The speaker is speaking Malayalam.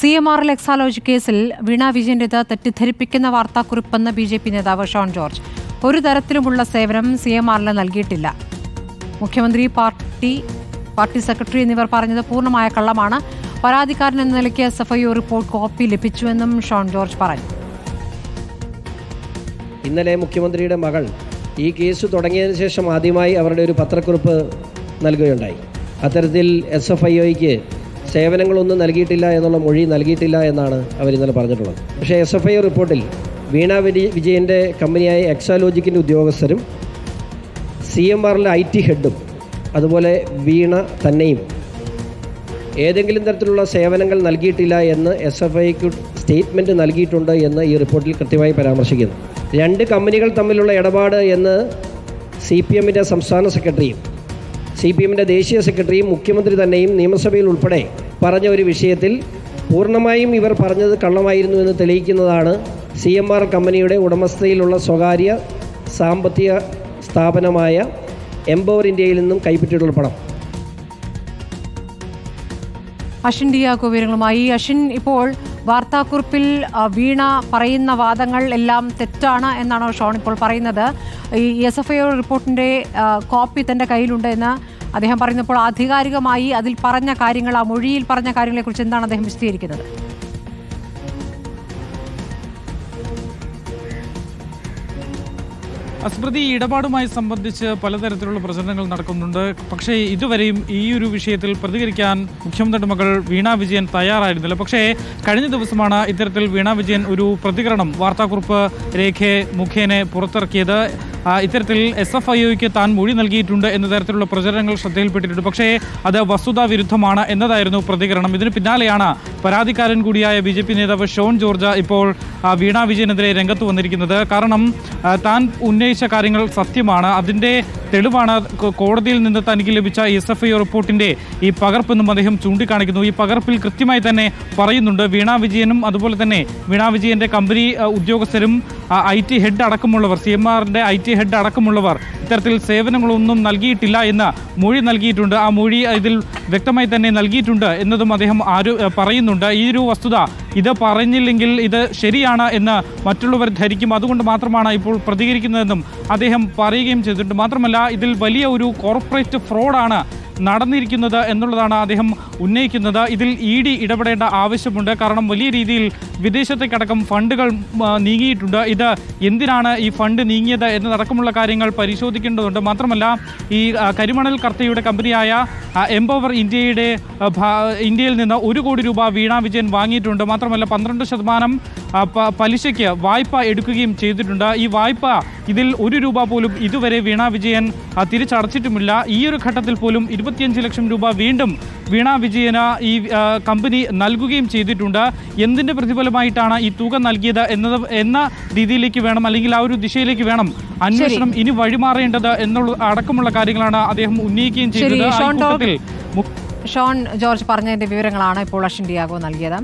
C M R L Exalogic കേസിൽ വീണ വിജയന്റേത് തെറ്റിദ്ധരിപ്പിക്കുന്ന വാർത്താക്കുറിപ്പെന്ന് ബി ജെ പി നേതാവ് ഷോൺ ജോർജ്. ഒരു തരത്തിലുമുള്ള സേവനം സി എം ആറിൽ നൽകിയിട്ടില്ല. മുഖ്യമന്ത്രി പാർട്ടി പാർട്ടി സെക്രട്ടറി എന്നിവർ പറഞ്ഞത് പൂർണമായ കള്ളമാണ്. പരാതിക്കാരൻ എന്ന നിലയ്ക്ക് S F I report copy ലഭിച്ചുവെന്നും Shone George പറഞ്ഞു. ഇന്നലെ മുഖ്യമന്ത്രിയുടെ മകൾ ഈ കേസ് തുടങ്ങിയതിന് ശേഷം ആദ്യമായി അവരുടെ ഒരു പത്രക്കുറിപ്പ് നൽകുകയുണ്ടായി. അത്തരത്തിൽ എസ് എഫ് ഐ ഒയ്ക്ക് സേവനങ്ങളൊന്നും നൽകിയിട്ടില്ല എന്നുള്ള മൊഴി നൽകിയിട്ടില്ല എന്നാണ് അവർ ഇന്നലെ പറഞ്ഞിട്ടുള്ളത്. പക്ഷേ എസ് എഫ് ഐ റിപ്പോർട്ടിൽ വീണ വിജി വിജയന്റെ കമ്പനിയായ എക്സാലോജിക്കിന്റെ ഉദ്യോഗസ്ഥരും സി എം ആറിലെ ഐ ടി ഹെഡും അതുപോലെ വീണ തന്നെയും ഏതെങ്കിലും തരത്തിലുള്ള സേവനങ്ങൾ നൽകിയിട്ടില്ല എന്ന് എസ് എഫ് ഐക്ക് സ്റ്റേറ്റ്മെന്റ് നൽകിയിട്ടുണ്ട് എന്ന് ഈ റിപ്പോർട്ടിൽ കൃത്യമായി പരാമർശിക്കുന്നു. രണ്ട് കമ്പനികൾ തമ്മിലുള്ള ഇടപാട് എന്ന് സി പി എമ്മിന്റെ സംസ്ഥാന സെക്രട്ടറിയും സി പി എമ്മിന്റെ ദേശീയ സെക്രട്ടറിയും മുഖ്യമന്ത്രി തന്നെയും നിയമസഭയിൽ ഉൾപ്പെടെ പറഞ്ഞ ഒരു വിഷയത്തിൽ പൂർണമായും ഇവർ പറഞ്ഞത് കള്ളമായിരുന്നു എന്ന് തെളിയിക്കുന്നതാണ് സി എം ആർ കമ്പനിയുടെ ഉടമസ്ഥതയിലുള്ള സ്വകാര്യ സാമ്പത്തിക സ്ഥാപനമായ എംപവർ ഇന്ത്യയിൽ നിന്നും കൈപ്പറ്റിയിട്ടുള്ള പണം അഷിൻ ഡിയാക്കോ വിവരങ്ങളുമായി. അഷിൻ ഇപ്പോൾ വാർത്താക്കുറിപ്പിൽ വീണ പറയുന്ന വാദങ്ങൾ എല്ലാം തെറ്റാണ് എന്നാണോ ഷോൺ ഇപ്പോൾ പറയുന്നത്. ഈ എസ് എഫ് ഐ റിപ്പോർട്ടിന്റെ കോപ്പി തന്റെ കയ്യിലുണ്ട് എന്ന് അദ്ദേഹം പറയുന്നപ്പോൾ ആധികാരികമായി അതിൽ പറഞ്ഞ കാര്യങ്ങൾ ആ മൊഴിയിൽ പറഞ്ഞ കാര്യങ്ങളെക്കുറിച്ച് എന്താണ് അദ്ദേഹം വിശദീകരിക്കുന്നത്? സ്മൃതി ഇടപാടുമായി സംബന്ധിച്ച് പലതരത്തിലുള്ള പ്രചരണങ്ങൾ നടക്കുന്നുണ്ട്. പക്ഷേ ഇതുവരെയും ഈ ഒരു വിഷയത്തിൽ പ്രതികരിക്കാൻ മുഖ്യമന്ത്രിയുടെ മകൾ വീണ വിജയൻ തയ്യാറായിരുന്നില്ല. പക്ഷേ കഴിഞ്ഞ ദിവസമാണ് ഇത്തരത്തിൽ വീണ വിജയൻ ഒരു പ്രതികരണം വാർത്താക്കുറിപ്പ് രേഖയെ മുഖേന പുറത്തിറക്കിയത്. ഇത്തരത്തിൽ എസ് എഫ് ഐ ഒക്ക് താൻ മൊഴി നൽകിയിട്ടുണ്ട് എന്ന തരത്തിലുള്ള പ്രചരണങ്ങൾ ശ്രദ്ധയിൽപ്പെട്ടിട്ടുണ്ട്. പക്ഷേ അത് വസ്തുതാ വിരുദ്ധമാണ് എന്നതായിരുന്നു പ്രതികരണം. ഇതിന് പിന്നാലെയാണ് പരാതിക്കാരൻ കൂടിയായ ബി ജെ പി നേതാവ് ഷോൺ ജോർജ് ഇപ്പോൾ വീണാ വിജയനെതിരെ രംഗത്ത് വന്നിരിക്കുന്നത്. കാരണം താൻ ഉന്നയിച്ച കാര്യങ്ങൾ സത്യമാണ്. അതിന്റെ തെളിവാണ് കോടതിയിൽ നിന്ന് തനിക്ക് ലഭിച്ച എസ് എഫ് ഐ റിപ്പോർട്ടിന്റെ ഈ പകർപ്പെന്നും അദ്ദേഹം ചൂണ്ടിക്കാണിക്കുന്നു. ഈ പകർപ്പിൽ കൃത്യമായി തന്നെ പറയുന്നുണ്ട്. വീണ വിജയനും അതുപോലെ തന്നെ വീണ വിജയന്റെ കമ്പനി ഉദ്യോഗസ്ഥരും ഐ ടി ഹെഡ് അടക്കമുള്ളവർ സി എം ആറിന്റെ ഐ ടി ഹെഡ് അടക്കമുള്ളവർ ഇത്തരത്തിൽ സേവനങ്ങളൊന്നും നൽകിയിട്ടില്ല എന്ന് മൊഴി നൽകിയിട്ടുണ്ട്. ആ മൊഴി ഇതിൽ വ്യക്തമായി തന്നെ നൽകിയിട്ടുണ്ട് എന്നതും അദ്ദേഹം ആരോ പറയുന്നുണ്ട്. ഈ ഒരു വസ്തുത ഇത് പറഞ്ഞില്ലെങ്കിൽ ഇത് ശരിയാണ് എന്ന് മറ്റുള്ളവർ ധരിക്കും. അതുകൊണ്ട് മാത്രമാണ് ഇപ്പോൾ പ്രതികരിക്കുന്നതെന്നും അദ്ദേഹം പറയുകയും ചെയ്തിട്ടുണ്ട്. മാത്രമല്ല ഇതിൽ വലിയ ഒരു കോർപ്പറേറ്റ് ഫ്രോഡാണ് നടന്നിരിക്കുന്നത് എന്നുള്ളതാണ് അദ്ദേഹം ഉന്നയിക്കുന്നത്. ഇതിൽ ഇ ഡി ഇടപെടേണ്ട ആവശ്യമുണ്ട്. കാരണം വലിയ രീതിയിൽ വിദേശത്തേക്കടക്കം ഫണ്ടുകൾ നീങ്ങിയിട്ടുണ്ട്. ഇത് എന്തിനാണ് ഈ ഫണ്ട് നീങ്ങിയത് എന്നതടക്കമുള്ള കാര്യങ്ങൾ പരിശോധിക്കേണ്ടതുണ്ട്. മാത്രമല്ല ഈ കരിമണൽ കർത്തയുടെ കമ്പനിയായ എംപവർ ഇന്ത്യയുടെ ഇന്ത്യയിൽ നിന്ന് ഒരു കോടി രൂപ വീണ വിജയൻ വാങ്ങിയിട്ടുണ്ട്. മാത്രമല്ല പന്ത്രണ്ട് ശതമാനം പലിശയ്ക്ക് വായ്പ എടുക്കുകയും ചെയ്തിട്ടുണ്ട്. ഈ വായ്പ ഇതിൽ ഒരു രൂപ പോലും ഇതുവരെ വീണ വിജയൻ തിരിച്ചടച്ചിട്ടുമില്ല. ഈ ഒരു ഘട്ടത്തിൽ പോലും ഇരുപത്തിയഞ്ച് ലക്ഷം രൂപ വീണ്ടും വീണ വിജയന ഈ കമ്പനി നൽകുകയും ചെയ്തിട്ടുണ്ട്. എന്തിന്റെ പ്രതിഫലമായിട്ടാണ് ഈ തുക നൽകിയത് എന്നത് എന്ന രീതിയിലേക്ക് വേണം അല്ലെങ്കിൽ ആ ഒരു ദിശയിലേക്ക് വേണം അന്വേഷണം ഇനി വഴിമാറേണ്ടത് എന്നുള്ള അടക്കമുള്ള കാര്യങ്ങളാണ് അദ്ദേഹം ഉന്നയിക്കുകയും ചെയ്തത്. ഷോൺ ജോർജ് പറഞ്ഞതിന്റെ വിവരങ്ങളാണ് ഇപ്പോൾ അഷിൻ ഡിയാഗോ നൽകിയത്.